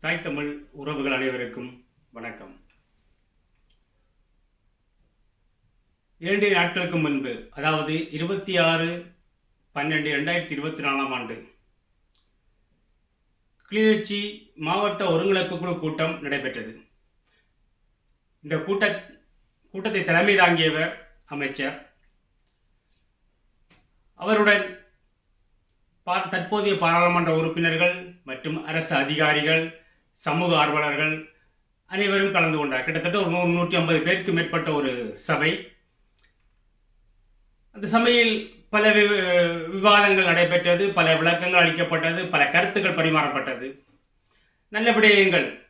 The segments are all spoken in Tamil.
தாய் தமிழ் உறவுகள் அனைவருக்கும் வணக்கம். இரண்டு நாட்களுக்கு முன்பு அதாவது இருபத்தி ஆறு பன்னெண்டு ரெண்டாயிரத்தி இருபத்தி நாலாம் ஆண்டு கிளிநொச்சி மாவட்ட ஒருங்கிணைப்பு குழு கூட்டம் நடைபெற்றது. இந்த கூட்ட கூட்டத்தை தலைமை தாங்கியவர் அமைச்சர். அவருடன் பா- தற்போதைய பாராளுமன்ற உறுப்பினர்கள் மற்றும் அரசு அதிகாரிகள் சமூக ஆர்வலர்கள் அனைவரும் கலந்து கொண்டார். கிட்டத்தட்ட ஒரு நூறு நூற்றி ஐம்பது பேருக்கு மேற்பட்ட ஒரு சபை. அந்த சபையில் பல வி- விவாதங்கள் நடைபெற்றது பல விளக்கங்கள் அளிக்கப்பட்டது பல கருத்துக்கள் பரிமாறப்பட்டது. நல்ல விடயங்கள்.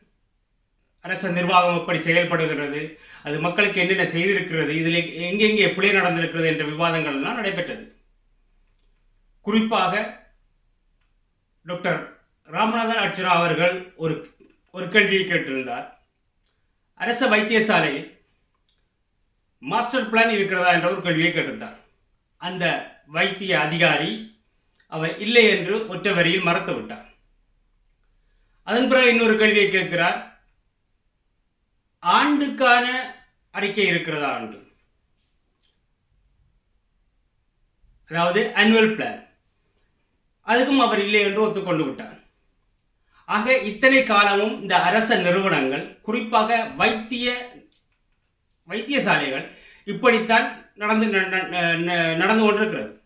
அரசு நிர்வாகம் எப்படி செயல்படுகிறது அது மக்களுக்கு என்னென்ன செய்திருக்கிறது இதில் எங்கெங்கே எப்படி நடந்திருக்கிறது என்ற விவாதங்கள்லாம் நடைபெற்றது. குறிப்பாக டாக்டர் ராமநாதன் அர்ச்சனா அவர்கள் ஒரு ஒரு கேள்வியை கேட்டிருந்தார். அரச வைத்தியசாலையில் மாஸ்டர் பிளான் இருக்கிறதா என்ற ஒரு கேள்வியை கேட்டிருந்தார். அந்த வைத்திய அதிகாரி அவர் இல்லை என்று ஒற்ற வரியில் மறத்து விட்டார். அதன் பிறகு இன்னொரு கேள்வியை கேட்கிறார். ஆண்டுக்கான அறிக்கை இருக்கிறதா என்று. அதாவது ஆனுவல் பிளான் அதுக்கும் அவர் இல்லை என்று ஒத்துக்கொண்டு விட்டார். ஆக இத்தனை காலமும் இந்த அரச நிறுவனங்கள் குறிப்பாக வைத்திய வைத்தியசாலைகள் இப்படித்தான் நடந்து ந- ந- நடந்து கொண்டிருக்கிறது.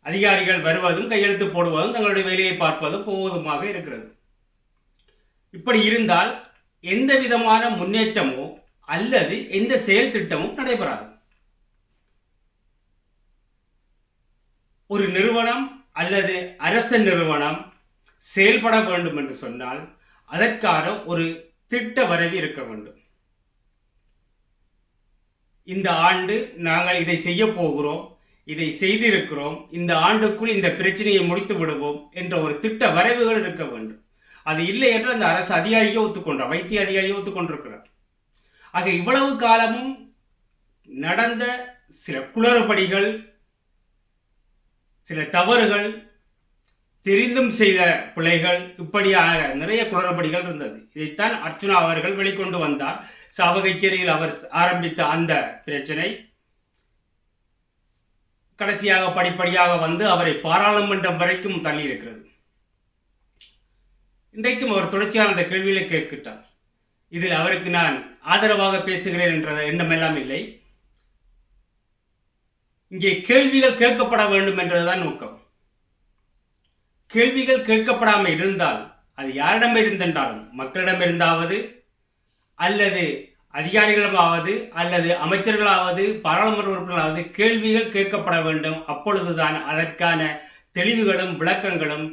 அதிகாரிகள் வருவதும் கையெழுத்து போடுவதும் தங்களுடைய வேலையை பார்ப்பதும் போவதுமாக இருக்கிறது. இப்படி இருந்தால் எந்த விதமான முன்னேற்றமோ அல்லது எந்த செயல் திட்டமும் நடைபெறாது. ஒரு நிறுவனம் அல்லது அரச நிறுவனம் செயல்பட வேண்டும் என்று சொன்னால் அதற்கான ஒரு திட்ட வரைவு இருக்க வேண்டும். இந்த ஆண்டு நாங்கள் இதை செய்ய போகிறோம் இதை செய்திருக்கிறோம் இந்த ஆண்டுக்குள் இந்த பிரச்சனையை முடித்து விடுவோம் என்ற ஒரு திட்ட வரைவுகள் இருக்க வேண்டும். அது இல்லை என்று அந்த அரசு அதிகாரியை ஒத்துக்கொண்டார் வைத்திய அதிகாரியை ஒத்துக்கொண்டிருக்கிறார். ஆக இவ்வளவு காலமும் நடந்த சில குளறுபடிகள் சில தவறுகள் தெரிந்தும் செய்த பிழைகள் இப்படியாக நிறைய குளறுபடிகள் இருந்தது. இதைத்தான் அர்ச்சுனா அவர்கள் வெளிக்கொண்டு வந்தார். சாவகச்சேரியில் அவர் ஆரம்பித்த அந்த பிரச்சனை கடைசியாக படிப்படியாக வந்து அவரை பாராளுமன்றம் வரைக்கும் தள்ளி இருக்கிறது இன்றைக்கும் அவர் தொடர்ச்சியான அந்த கேள்வியில் கேட்கிட்டார். இதில் அவருக்கு நான் ஆதரவாக பேசுகிறேன் என்ற எண்ணமெல்லாம் இல்லை. இங்கே கேள்விகள் கேட்கப்பட வேண்டும் என்றதுதான் நோக்கம். கேள்விகள் கேட்கப்படாமல் இருந்தால் அது யாரிடம் இருந்தென்றாலும் மக்களிடமிருந்தாவது அல்லது அதிகாரிகளமாவது அல்லது அமைச்சர்களாவது பாராளுமன்ற உறுப்பினர்களாவது கேள்விகள் கேட்கப்பட வேண்டும். அப்பொழுதுதான் அதற்கான தெளிவுகளும் விளக்கங்களும்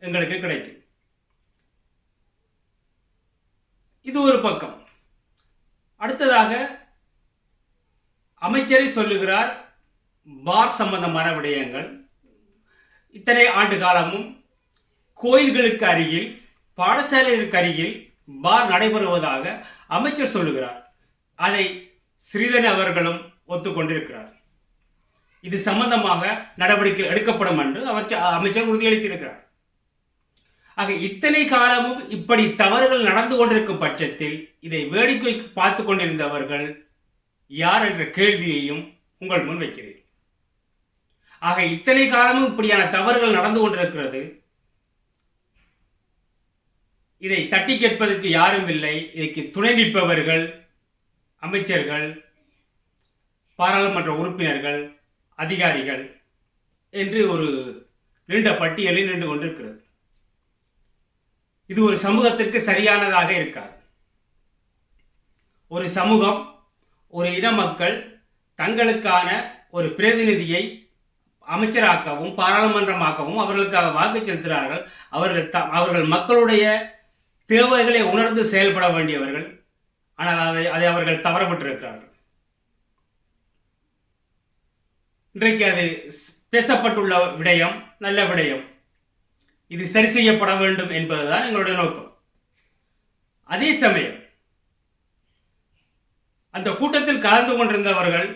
எங்களுக்கு கிடைக்கும். இது ஒரு பக்கம். அடுத்ததாக அமைச்சரை சொல்லுகிறார் பார் சம்பந்தமான விடயங்கள். இத்தனை ஆண்டு காலமும் கோயில்களுக்கு அருகில் பாடசாலைகளுக்கு அருகில் பார் நடைபெறுவதாக அமைச்சர் சொல்லுகிறார். அதை ஸ்ரீதன் அவர்களும் ஒத்துக்கொண்டிருக்கிறார். இது சம்பந்தமாக நடவடிக்கை எடுக்கப்படும் என்று அவர் அமைச்சர் உறுதியளித்திருக்கிறார். ஆக இத்தனை காலமும் இப்படி தவறுகள் நடந்து கொண்டிருக்கும் பட்சத்தில் இதை வேடிக்கை பார்த்து கொண்டிருந்தவர்கள் யார் என்ற கேள்வியையும் உங்கள் முன் வைக்கிறேன். ஆக இத்தனை காலமும் இப்படியான தவறுகள் நடந்து கொண்டிருக்கிறது. இதை தட்டி கேட்பதற்கு யாரும் இல்லை. இதற்கு துணை நிற்பவர்கள் அமைச்சர்கள் பாராளுமன்ற உறுப்பினர்கள் அதிகாரிகள் என்று ஒரு நீண்ட பட்டியலில் நின்று கொண்டிருக்கிறது. இது ஒரு சமூகத்திற்கு சரியானதாக இருக்காது. ஒரு சமூகம் ஒரு இன மக்கள் தங்களுக்கான ஒரு பிரதிநிதியை அமைச்சராக்கவும் பாராளுமன்றமாக்கவும் அவர்களுக்காக வாக்கு செலுத்துகிறார்கள். அவர்கள் த அவர்கள் மக்களுடைய தேவைகளை உணர்ந்து செயல்பட வேண்டியவர்கள். ஆனால் அதை அதை அவர்கள் தவறப்பட்டிருக்கிறார்கள் இன்றைக்கு அது பேசப்பட்டுள்ள விடயம் நல்ல விடயம். இது சரி செய்யப்பட வேண்டும் என்பதுதான் எங்களுடைய நோக்கம். அதே சமயம் அந்த கூட்டத்தில் கலந்து கொண்டிருந்தவர்கள்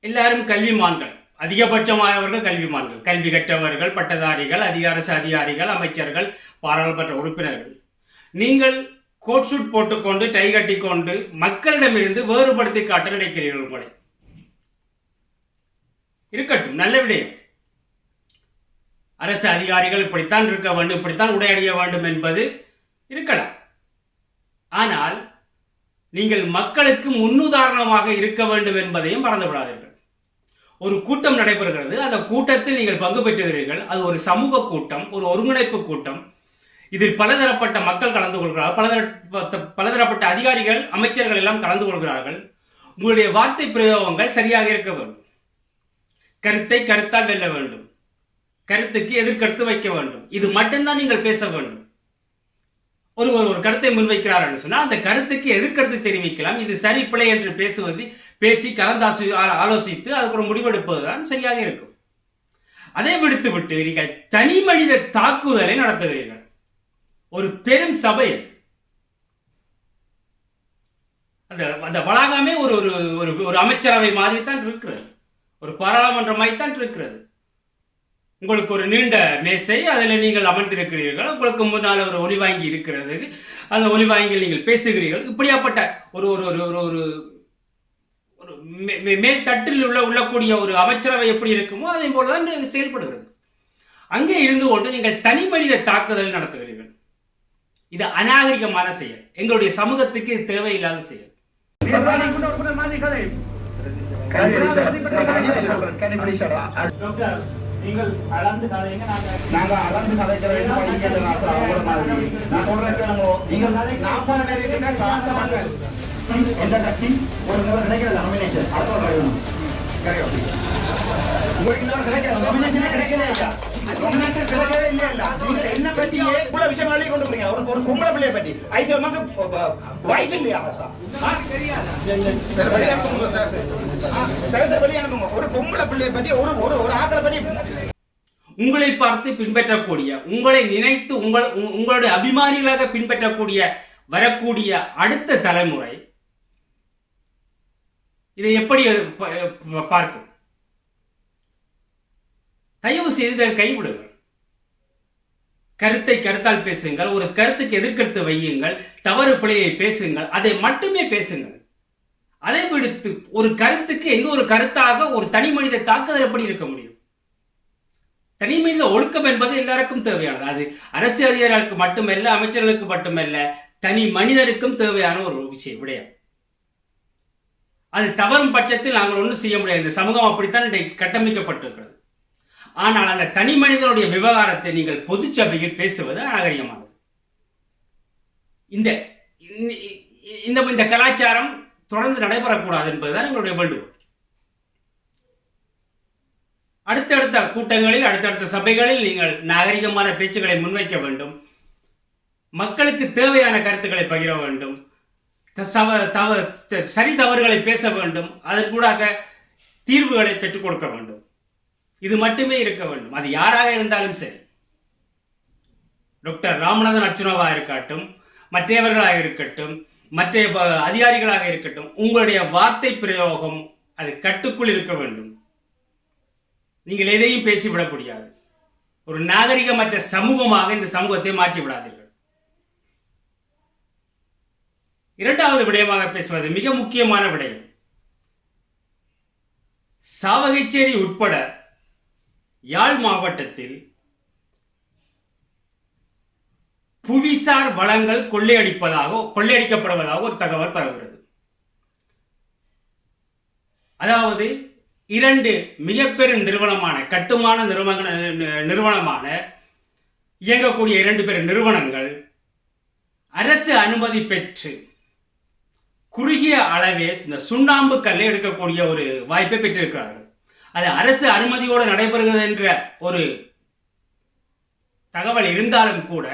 எல்லாரும் கல்விமான்கள். அதிகபட்சமானவர்கள் கல்விமான்கள். கல்வி கற்றவர்கள் பட்டதாரிகள் அதிகாரச அதிகாரிகள் அமைச்சர்கள் பாராளுமன்ற உறுப்பினர்கள். நீங்கள் கோட் ஷூட் போட்டுக்கொண்டு டை கட்டிக்கொண்டு மக்களிடமிருந்து வேறுபடுத்தி காட்ட நினைக்கிறீர்கள் உங்களை. இருக்கட்டும் நல்ல விடயம். அரசு அதிகாரிகள் இப்படித்தான் இருக்க வேண்டும் இப்படித்தான் உடையடைய வேண்டும் என்பது இருக்கலாம். ஆனால் நீங்கள் மக்களுக்கு முன்னுதாரணமாக இருக்க வேண்டும் என்பதையும் மறந்து விடாதீர்கள் ஒரு கூட்டம் நடைபெறுகிறது. அந்த கூட்டத்தில் நீங்கள் பங்கு பெற்றுகிறீர்கள். அது ஒரு சமூக கூட்டம் ஒரு ஒருங்கிணைப்பு கூட்டம். இதில் பலதரப்பட்ட மக்கள் கலந்து கொள்கிறார்கள். பலதரப்பட்ட பலதரப்பட்ட அதிகாரிகள் அமைச்சர்கள் எல்லாம் கலந்து கொள்கிறார்கள். உங்களுடைய வார்த்தை பிரயோகங்கள் சரியாக இருக்க வேண்டும். கருத்தை கருத்தால் வெல்ல வேண்டும். கருத்துக்கு எதிர்கருத்து வைக்க வேண்டும். இது மட்டும்தான் நீங்கள் பேச வேண்டும். ஒருவர் ஒரு கருத்தை முன்வைக்கிறார் என்று சொன்னால் அந்த கருத்துக்கு எதிர்கருத்து தெரிவிக்கலாம். இது சரி பிழை என்று பேசுவது பேசி கலந்தாசி ஆலோசித்து அதுக்கு ஒரு முடிவெடுப்பதுதான் சரியாக இருக்கும். அதை விடுத்துவிட்டு நீங்கள் தனி மனித தாக்குதலை நடத்துகிறீர்கள். ஒரு பெரும் சபை அந்த அந்த வளாகமே ஒரு ஒரு ஒரு ஒரு அமைச்சரவை மாதிரி தான் இருக்கிறது. ஒரு பாராளுமன்றமாய் தான் இருக்கிறது. உங்களுக்கு ஒரு நீண்ட மேசை அதில் நீங்கள் அமர்ந்திருக்கிறீர்கள். உங்களுக்கு முன்னால் ஒரு ஒளிவாங்கி இருக்கிறது. அந்த ஒளிவாங்கியில் நீங்கள் பேசுகிறீர்கள். இப்படியாப்பட்ட ஒரு ஒரு ஒரு ஒரு ஒரு ஒரு மே- மேல் தட்டில் உள்ள உள்ளக்கூடிய ஒரு அமைச்சரவை எப்படி இருக்குமோ அதே போல தான் செயல்படுகிறது. அங்கே இருந்து கொண்டு நீங்கள் தனி மனித தாக்குதல் நடத்துகிறீர்கள். இது அநாகரிகமான செயல். எங்களுடைய சமூகத்துக்கு இது தேவையில்லாத செயல். டாக்டர் நீங்கள் அளந்து கதைங்க நாங்க அளந்து படிக்கிறது மாதிரி. நான் சொல்றேன் கேளுங்க. நீங்க நாற்பது பேர் இருக்கீங்க, காசை வாங்க. எந்த கட்சி ஒரு முறை கிடைக்கிறது நாமினேஷன் அடுத்த கிடைக்கணும் கிடைக்கும் உங்களுக்கு கிடைக்கல நாமினேஷனே கிடைக்கல என்ன பத்தி இவ்வளவு விஷயம் கொண்டு போறீங்க ஒரு ஒரு பொம்பளை பிள்ளைய பத்தி அம்மாக்கு வைஃப் இல்லையா ஒரு பொம்பளை பிள்ளைய பத்தி ஒரு ஒரு ஒரு ஆக்களை பத்தி உங்களை பார்த்து பின்பற்றக்கூடிய உங்களை நினைத்து உங்கள் உங்களுடைய அபிமானிகளாக பின்பற்றக்கூடிய வரக்கூடிய அடுத்த தலைமுறை இதை எப்படி பார்க்கும்? தயவு செய்து கைவிடுங்கள். கருத்தை கருத்தால் பேசுங்கள். ஒரு கருத்துக்கு எதிர்கருத்து வையுங்கள். தவறு பிழையை பேசுங்கள். அதை மட்டுமே பேசுங்கள். அதை விடுத்து ஒரு கருத்துக்கு இன்னொரு கருத்தாக ஒரு தனி மனித தாக்குதல் எப்படி இருக்க முடியும்? தனி மனித ஒழுக்கம் என்பது எல்லாருக்கும் தேவையானது. அது அரசு அதிகாரிகளுக்கு மட்டுமல்ல அமைச்சர்களுக்கு மட்டுமல்ல தனி மனிதருக்கும் தேவையான ஒரு விஷயம் விடயம். அது தவறும் பட்சத்தில் நாங்கள் ஒன்றும் செய்ய முடியாது. இந்த சமூகம் அப்படித்தான் இன்றைக்கு கட்டமைக்கப்பட்டிருக்கிறது. ஆனால் அந்த தனி மனிதனுடைய விவகாரத்தை நீங்கள் பொதுச்சபையில் பேசுவது அநாகரிகமானது. இந்த இந்த- இந்த இந்த கலாச்சாரம் தொடர்ந்து நடைபெறக்கூடாது என்பதுதான் எங்களுடைய வேண்டுகோள். அடுத்தடுத்த கூட்டங்களில் அடுத்தடுத்த சபைகளில் நீங்கள் நாகரிகமான பேச்சுக்களை முன்வைக்க வேண்டும். மக்களுக்கு தேவையான கருத்துக்களை பகிர வேண்டும். சவ- தவ சரி தவறுகளை பேச வேண்டும். அதற்கூடாக தீர்வுகளை பெற்றுக் கொடுக்க வேண்டும். இது மட்டுமே இருக்க வேண்டும். அது யாராக இருந்தாலும் சரி. டாக்டர் ராமநாதன் அர்ச்சுனாவாக இருக்கட்டும் மற்றவர்களாக இருக்கட்டும் மற்ற அதிகாரிகளாக இருக்கட்டும் உங்களுடைய வார்த்தை பிரயோகம் அது கட்டுக்குள் இருக்க வேண்டும். நீங்கள் எதையும் பேசிவிட முடியாது. ஒரு நாகரிகமற்ற சமூகமாக இந்த சமூகத்தை மாற்றி விடாதீர்கள். இரண்டாவது விடயமாக பேசுவது மிக முக்கியமான விடயம். சாவகச்சேரி உட்பட யாழ் மாவட்டத்தில் புவிசார் வளங்கள் கொள்ளையடிப்பதாக கொள்ளையடிக்கப்படுவதாக ஒரு தகவல் பரவுகிறது. அதாவது இரண்டு மிகப்பெரும் நிறுவனமான கட்டுமான நிறுவன நிறுவனமான இயங்கக்கூடிய இரண்டு பெரும் நிறுவனங்கள் அரசு அனுமதி பெற்று குறுகிய அளவே இந்த சுண்ணாம்பு கல்லை எடுக்கக்கூடிய ஒரு வாய்ப்பை பெற்றிருக்கிறார்கள். அது அரசு அனுமதியோடு நடைபெறுகிறது என்ற ஒரு தகவல் இருந்தாலும் கூட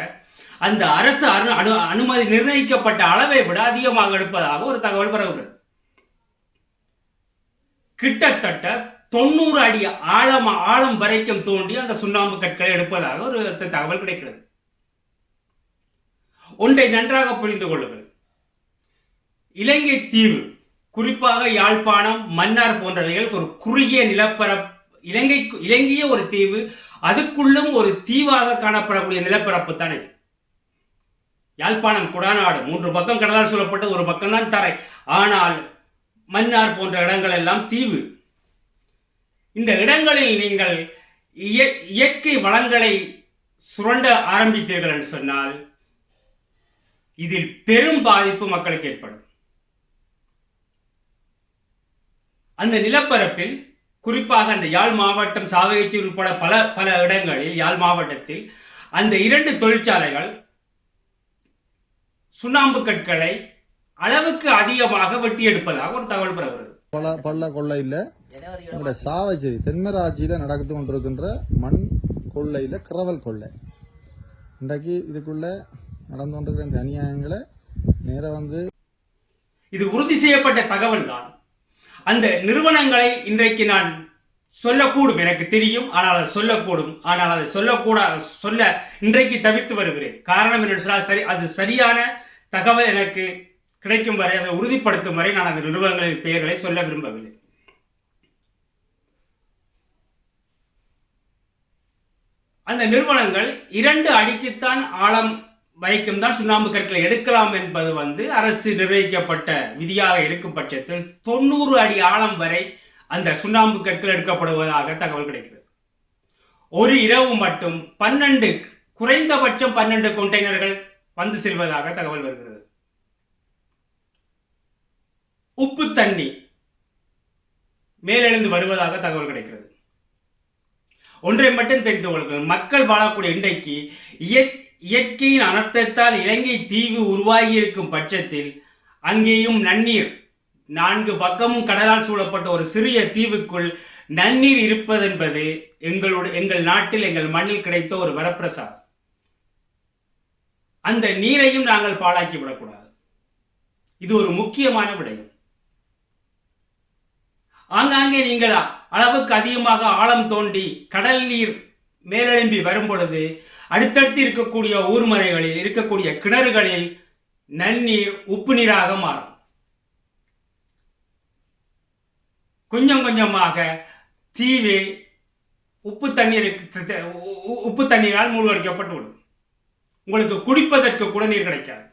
அந்த அரசு அனு அனு அனுமதி நிர்ணயிக்கப்பட்ட அளவை விட அதிகமாக எடுப்பதாக ஒரு தகவல் பரவுகிறது. கிட்டத்தட்ட தொண்ணூறு அடி ஆழம் ஆழம் வரைக்கும் தோண்டி அந்த சுண்ணாம்பு கற்களை எடுப்பதாக ஒரு தகவல் கிடைக்கிறது. ஒன்றை நன்றாக புரிந்து கொள்ளுங்கள். இலங்கை தீவு குறிப்பாக யாழ்ப்பாணம் மன்னார் போன்றவைகள் ஒரு குறுகிய நிலப்பர இலங்கைக்கு இலங்கைய ஒரு தீவு அதுக்குள்ளும் ஒரு தீவாக காணப்படக்கூடிய நிலப்பரப்பு தானே. யாழ்ப்பாணம் குடாநாடு மூன்று பக்கம் கடலால் சொல்லப்பட்ட ஒரு பக்கம் தான் தரை. ஆனால் மன்னார் போன்ற இடங்கள் எல்லாம் தீவு. இந்த இடங்களில் நீங்கள் இய- இயற்கை வளங்களை சுரண்ட ஆரம்பித்தீர்கள் என்று சொன்னால் இதில் பெரும் பாதிப்பு மக்களுக்கு ஏற்படும். அந்த நிலப்பரப்பில் குறிப்பாக அந்த யாழ் மாவட்டம் சாவகச்சி உட்பட பல பல இடங்களில் யாழ் மாவட்டத்தில் அந்த இரண்டு தொழிற்சாலைகள் சுண்ணாம்பு கற்களை அளவுக்கு அதிகமாக வெட்டி எடுப்பதாக ஒரு தகவல் பெறுகிறது பல பள்ள கொள்ளையில் எங்களோட சாவச்சேரி தென்மராட்சியில் நடந்து கொண்டிருக்கின்ற மண் கொள்ளையில் கிரவல் கொள்ளை. இன்றைக்கு இதுக்குள்ள நடந்து கொண்டிருக்கிற இந்த அநியாயங்களை நேராக வந்து இது உறுதி செய்யப்பட்ட தகவல் தான் அந்த நிறுவனங்களை இன்றைக்கு நான் சொல்லக்கூடும். எனக்கு தெரியும் ஆனால் அதை சொல்லக்கூடும். ஆனால் அதை சொல்லக்கூடா சொல்ல இன்றைக்கு தவிர்த்து வருகிறேன். காரணம் என்று சொன்னால் சரி அது சரியான தகவல் எனக்கு கிடைக்கும் வரை அதை உறுதிப்படுத்தும் வரை நான் அந்த நிறுவனங்களின் பெயர்களை சொல்ல விரும்பவில்லை. அந்த நிறுவனங்கள் இரண்டு அடிக்குத்தான் ஆழம் வரைக்கும் தான் சுண்ணாம்பு கற்களை எடுக்கலாம் என்பது வந்து அரசு நிர்ணயிக்கப்பட்ட விதியாக இருக்கும் பட்சத்தில் தொண்ணூறு அடி ஆழம் வரை அந்த சுண்ணாம்பு கற்கள் எடுக்கப்படுவதாக தகவல் கிடைக்கிறது. ஒரு இரவு மட்டும் பன்னெண்டு குறைந்தபட்சம் பன்னெண்டு கொண்டெய்னர்கள் வந்து செல்வதாக தகவல் வருகிறது. உப்பு தண்ணி மேலெழுந்து வருவதாக தகவல் கிடைக்கிறது. ஒன்றை மட்டும் தெரிந்து கொள்ளுங்கள். மக்கள் வாழக்கூடிய இன்றைக்கு இயற்- இயற்கையின் அனர்த்தத்தால் இலங்கை தீவு உருவாகி இருக்கும் பட்சத்தில் அங்கேயும் நன்னீர் நான்கு பக்கமும் கடலால் சூழப்பட்ட ஒரு சிறிய தீவுக்குள் நன்னீர் இருப்பதென்பது எங்களுடைய எங்கள் நாட்டில் எங்கள் மண்ணில் கிடைத்த ஒரு வரப்பிரசாதம். அந்த நீரையும் நாங்கள் பாழாக்கி விடக்கூடாது. இது ஒரு முக்கியமான விடயம் ஆங்காங்கே நீங்கள் அளவுக்கு அதிகமாக ஆழம் தோண்டி கடல் நீர் மேலெழும்பி வரும் பொழுது அடுத்தடுத்து இருக்கக்கூடிய ஊர்மலைகளில் இருக்கக்கூடிய கிணறுகளில் நன்னீர் உப்பு நீராக மாறும். கொஞ்சம் கொஞ்சமாக தீவு உப்பு தண்ணீர் உ- உ- உப்பு தண்ணீரால் மூழ்கடிக்கப்பட்டு விடும். உங்களுக்கு குடிப்பதற்கு கூட நீர் கிடைக்காது.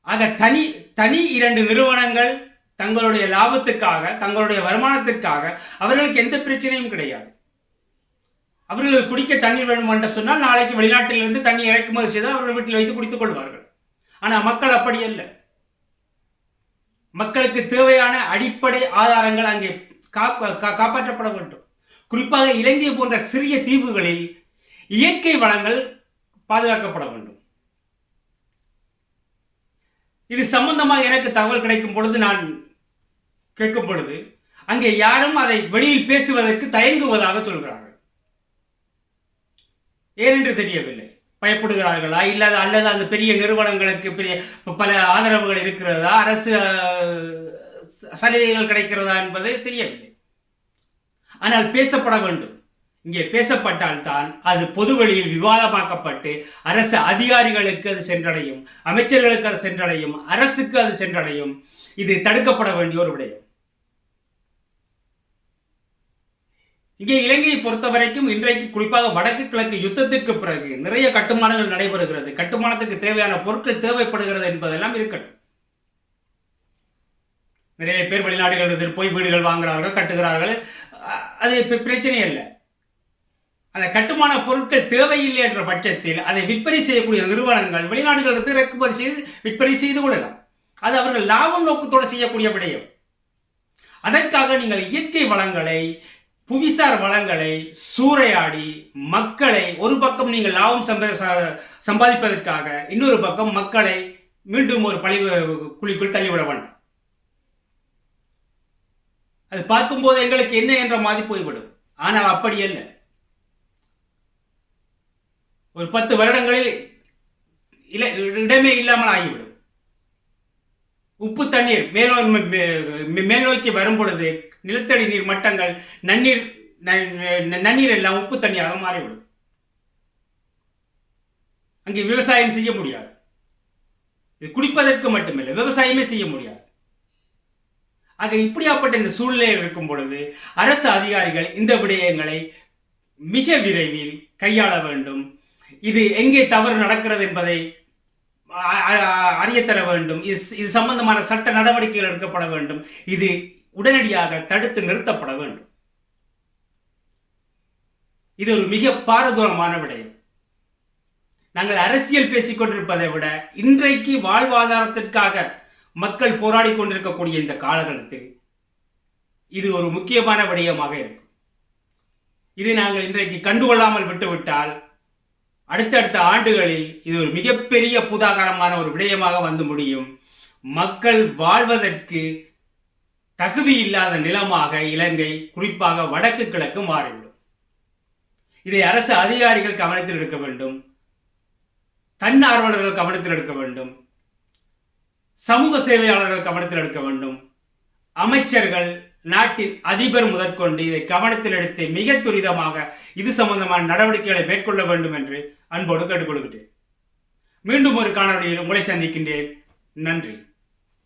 ஆக தனி தனி இரண்டு நிறுவனங்கள் தங்களுடைய லாபத்துக்காக தங்களுடைய வருமானத்திற்காக அவர்களுக்கு எந்த பிரச்சனையும் கிடையாது. அவர்களுக்கு குடிக்க தண்ணீர் வேணும் என்று சொன்னால் நாளைக்கு வெளிநாட்டிலிருந்து தண்ணி இறக்குமதி செய்தால் அவர்கள் வீட்டில் வைத்து குடித்துக் கொள்வார்கள். ஆனால் மக்கள் அப்படி அல்ல. மக்களுக்கு தேவையான அடிப்படை ஆதாரங்கள் அங்கே கா- காப்பாற்றப்பட வேண்டும். குறிப்பாக இலங்கை போன்ற சிறிய தீவுகளில் இயற்கை வளங்கள் பாதுகாக்கப்பட வேண்டும். இது சம்பந்தமாக எனக்கு தகவல் கிடைக்கும் பொழுது நான் கேட்கப்படுது. அங்கே யாரும் அதை வெளியில் பேசுவதற்கு தயங்குவதாக சொல்கிறார்கள். ஏனென்று தெரியவில்லை. பயப்படுகிறார்களா? இல்லாத அல்லது அந்த பெரிய நிறுவனங்களுக்கு பெரிய பல ஆதரவுகள் இருக்கிறதா? அரசு சலுகைகள் கிடைக்கிறதா என்பது தெரியவில்லை. ஆனால் பேசப்பட வேண்டும். இங்கே பேசப்பட்டால்தான் அது பொதுவெளியில் விவாதமாக்கப்பட்டு அரசு அதிகாரிகளுக்கு அது சென்றடையும் அமைச்சர்களுக்கு அது சென்றடையும் அரசுக்கு அது சென்றடையும். இது தடுக்கப்பட வேண்டிய ஒரு விடயம். இங்கே இலங்கையை பொறுத்த வரைக்கும் இன்றைக்கு குறிப்பாக வடக்கு கிழக்கு யுத்தத்திற்கு பிறகு நிறைய கட்டுமானங்கள் நடைபெறுகிறது. கட்டுமானத்துக்கு தேவையான பொருட்கள் தேவைப்படுகிறது என்பதெல்லாம் இருக்கட்டும். நிறைய பேர் வெளிநாடுகளில் போய் வீடுகள் வாங்குறார்கள் கட்டுகிறார்கள் அது பிரச்சனை அல்ல அந்த கட்டுமான பொருட்கள் தேவையில்லை என்ற பட்சத்தில் அதை விற்பனை செய்யக்கூடிய நிறுவனங்கள் வெளிநாடுகளிலிருந்து இறக்குமதி செய்து விற்பனை செய்து கொள்ளலாம். அது அவர்கள் லாபம் நோக்கத்தோடு செய்யக்கூடிய விடயம். அதற்காக நீங்கள் இயற்கை வளங்களை புவிசார் வளங்களை சூறையாடி மக்களை ஒரு பக்கம் நீங்கள் லாபம் சம்பாதிப்பதற்காக இன்னொரு பக்கம் மக்களை மீண்டும் ஒரு பழி குழிக்குள் தள்ளிவிட வேண்டும். அது பார்க்கும்போது எங்களுக்கு என்ன என்ற மாதிரி போய்விடும். ஆனால் அப்படி அல்ல. ஒரு பத்து வருடங்களில் இடமே இல்லாமல் ஆகிவிடும். உப்பு தண்ணீர் மேலோ மே- வரும் பொழுது நிலத்தடி நீர் மட்டங்கள் நன்னீர் ந- நன்னீர் எல்லாம் உப்பு தண்ணியாக மாறிவிடும். அங்கே விவசாயம் செய்ய முடியாது. இது குடிப்பதற்கு மட்டுமில்லை விவசாயமே செய்ய முடியாது. ஆக இப்படியாப்பட்ட இந்த சூழ்நிலையில் இருக்கும் பொழுது அரசு அதிகாரிகள் இந்த விடயங்களை மிக விரைவில் கையாள வேண்டும். இது எங்கே தவறு நடக்கிறது என்பதை அறியத்தர வேண்டும். இது இது சம்பந்தமான சட்ட நடவடிக்கைகள் எடுக்கப்பட வேண்டும். இது உடனடியாக தடுத்து நிறுத்தப்பட வேண்டும். இது ஒரு மிக பாரதூரமான விடயம். நாங்கள் அரசியல் பேசிக் கொண்டிருப்பதை விட இன்றைக்கு வாழ்வாதாரத்திற்காக மக்கள் போராடி கொண்டிருக்கக்கூடிய இந்த காலகட்டத்தில் இது ஒரு முக்கியமான விடயமாக இருக்கும். இதை நாங்கள் இன்றைக்கு கண்டுகொள்ளாமல் விட்டுவிட்டால் அடுத்தடுத்த ஆண்டுகளில் இது ஒரு மிகப்பெரிய புதாகரமான ஒரு விடயமாக வந்து முடியும். மக்கள் வாழ்வதற்கு தகுதி இல்லாத நிலமாக இலங்கை குறிப்பாக வடக்கு கிழக்கு மாறிவிடும். இதை அரசு அதிகாரிகள் கவனத்தில் எடுக்க வேண்டும். தன்னார்வலர்கள் கவனத்தில் எடுக்க வேண்டும். சமூக சேவையாளர்கள் கவனத்தில் எடுக்க வேண்டும். அமைச்சர்கள் நாட்டின் அதிபர் முதற்கொண்டு இதை கவனத்தில் எடுத்து மிக துரிதமாக இது சம்பந்தமான நடவடிக்கைகளை மேற்கொள்ள வேண்டும் என்று அன்போடு கேட்டுக்கொள்கிறேன். மீண்டும் ஒரு காணொலியில் உங்களை சந்திக்கின்றேன். நன்றி.